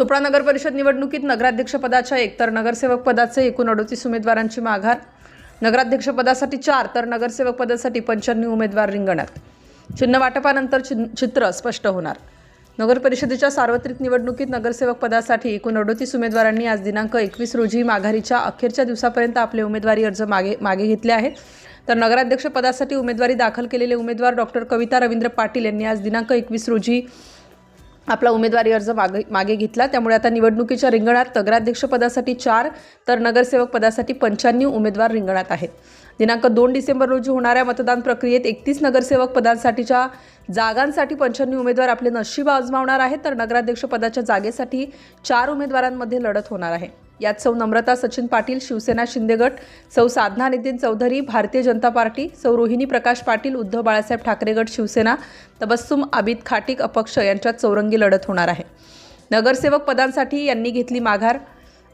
चोपडा नगर परिषद निवडणुकीत नगराध्यक्षपदाच्या एक तर नगरसेवक पदाचे एकूण अडोतीस उमेदवारांची माघार. नगराध्यक्षपदासाठी चार तर नगरसेवक पदासाठी पंच्याण्णव उमेदवार रिंगणात. चिन्ह वाटपानंतर चित्र स्पष्ट होणार. नगर परिषदेच्या सार्वत्रिक निवडणुकीत नगरसेवक पदासाठी एकूण अडोतीस उमेदवारांनी आज दिनांक एकवीस रोजी माघारीच्या अखेरच्या दिवसापर्यंत आपले उमेदवारी अर्ज मागे मागे घेतले आहेत. तर नगराध्यक्षपदासाठी उमेदवारी दाखल केलेले उमेदवार डॉक्टर कविता रवींद्र पाटील यांनी आज दिनांक एकवीस रोजी आपला उमेदवारी अर्ज मागे मागे घेतला. त्यामुळे आता निवडणुकीच्या रिंगणात नगराध्यक्षपदासाठी चार तर नगरसेवक पदासाठी पंच्याण्णव उमेदवार रिंगणात आहेत. दिनांक दोन डिसेंबर रोजी होणाऱ्या मतदान प्रक्रियेत एकतीस नगरसेवक पदांसाठीच्या जागांसाठी पंच्याण्णव उमेदवार आपले नशीब आजमावणार आहेत तर नगराध्यक्षपदाच्या जागेसाठी चार उमेदवारांमध्ये लढत होणार आहे. यात सौ नम्रता सचिन पाटील शिवसेना शिंदे गट सौ साधना नितीन चौधरी भारतीय जनता पार्टी सौ रोहिणी प्रकाश पाटील उद्धव बाळासाहेब ठाकरे गट शिवसेना तबस्सुम आबिद खाटिक अपक्ष यांच्यात चौरंगी लढत होणार आहे. नगरसेवक पदांसाठी यांनी घेतली माघार.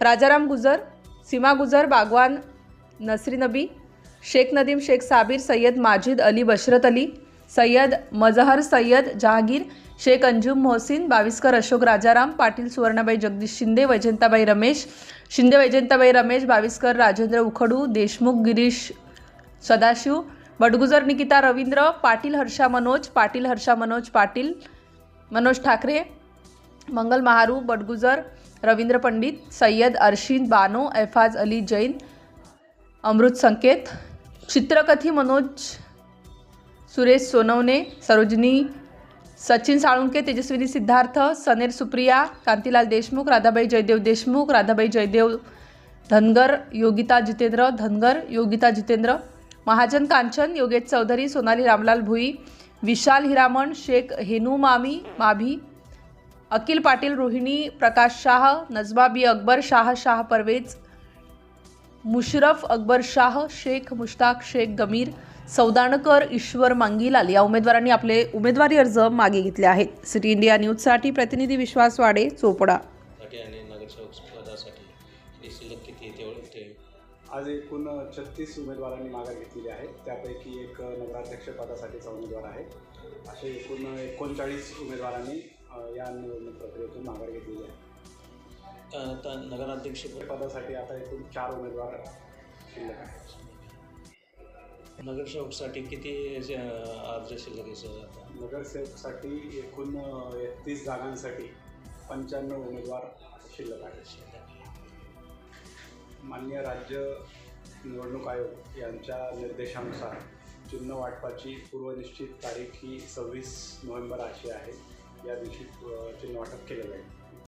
राजाराम गुजर सीमा गुजर बागवान नसरी नबी शेख नदीम शेख साबीर सय्यद माजिद अली बशरत अली सय्यद मजहर सय्यद जहागीर शेख अंजुम मोहसिन बाविस्कर अशोक राजाराम पाटील सुवर्णाबाई जगदीश शिंदे वैजंताबाई रमेश शिंदे वैजंताबाई रमेश बाविस्कर राजेंद्र उखडू देशमुख गिरीश सदाशिव बडगुजर निकिता रवींद्र पाटील हर्षा मनोज पाटील हर्षा मनोज पाटील मनोज ठाकरे मंगल महारू बडगुजर रवींद्र पंडित सय्यद अर्शिन बानो एफाज अली जैन अमृत संकेत चित्रकथी मनोज सुरेश सोनवणे सरोजिनी सचिन साळुंके तेजस्विनी सिद्धार्थ सनेर सुप्रिया कांतीलाल देशमुख राधाबाई जयदेव देशमुख राधाबाई जयदेव धनगर योगिता जितेंद्र धनगर योगिता जितेंद्र महाजन कांचन योगेश चौधरी सोनाली रामलाल भुई विशाल हिरामण शेख हेनू मामी माभी अकिल पाटील रोहिणी प्रकाश शाह नजमा बी अकबर शाह शाह परवेज मुशरफ अकबर शाह शेख मुश्ताक शेख गमीर सौदाणकर ईश्वर मांगीलाल या उमेदवारांनी आपले उमेदवारी अर्ज मागे घेतले आहेत. सिटी इंडिया न्यूजसाठी प्रतिनिधी विश्वास वाडे चोपडा. साठी आणि नगरसेवक पदासाठी शिल्लक किती आहे तेवढं ते आज एकूण छत्तीस उमेदवारांनी माघार घेतलेली आहे. त्यापैकी एक नगराध्यक्ष पदासाठीचा उमेदवार आहे. असे एकूण एकोणचाळीस उमेदवारांनी या निवडणूक प्रक्रियेतून माघार घेतलेली आहे. तर आता नगराध्यक्ष पदासाठी आता एकूण चार उमेदवार शिल्लक आहेत. नगरसेवकसाठी किती अर्ज शिल्लक आहे सर आता? नगरसेवकसाठी एकूण एकतीस जागांसाठी पंच्याण्णव उमेदवार शिल्लक आहेत. मान्य राज्य निवडणूक आयोग यांच्या निर्देशानुसार चिन्ह वाटपाची पूर्वनिश्चित तारीख ही सव्वीस नोव्हेंबर अशी आहे. या दिवशी चिन्ह वाटप केलं जाईल